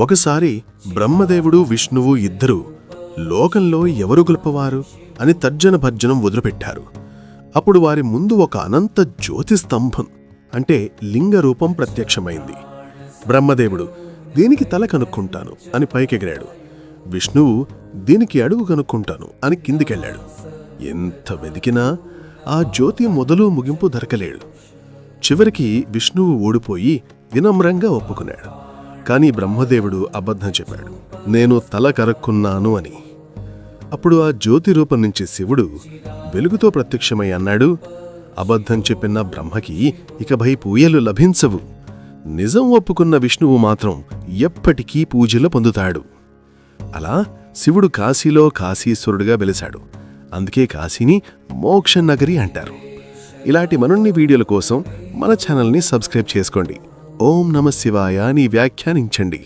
ఒకసారి బ్రహ్మదేవుడు విష్ణువు ఇద్దరూ లోకంలో ఎవరు గొప్పవారు అని తర్జన భర్జనం వదిలిపెట్టారు. అప్పుడు వారి ముందు ఒక అనంత జ్యోతి స్తంభం అంటే లింగ రూపం ప్రత్యక్షమైంది. బ్రహ్మదేవుడు దీనికి తల కనుక్కుంటాను అని పైకెగిరాడు. విష్ణువు దీనికి అడుగు కనుక్కుంటాను అని కిందికెళ్ళాడు. ఎంత వెదికినా ఆ జ్యోతి మొదలు ముగింపు దొరకలేడు చివరికి విష్ణువు ఓడిపోయి వినమ్రంగా ఒప్పుకున్నాడు. కానీ బ్రహ్మదేవుడు అబద్ధం చెప్పాడు. నేను తల కరక్కున్నాను అని. అప్పుడు ఆ జ్యోతి రూపం నుంచి శివుడు వెలుగుతో ప్రత్యక్షమై అన్నాడు అబద్ధం చెప్పిన బ్రహ్మకి ఇకపై పూయలు లభించవు. నిజం ఒప్పుకున్న విష్ణువు మాత్రం ఎప్పటికీ పూజలు పొందుతాడు. అలా శివుడు కాశీలో కాశీశ్వరుడుగా వెలిశాడు. అందుకే కాశీని మోక్ష నగరి అంటారు. ఇలాంటి మనుణ్ణి వీడియోల కోసం మన ఛానల్ని సబ్స్క్రైబ్ చేసుకోండి. ఓం నమ శివాయ అని వ్యాఖ్యానించండి.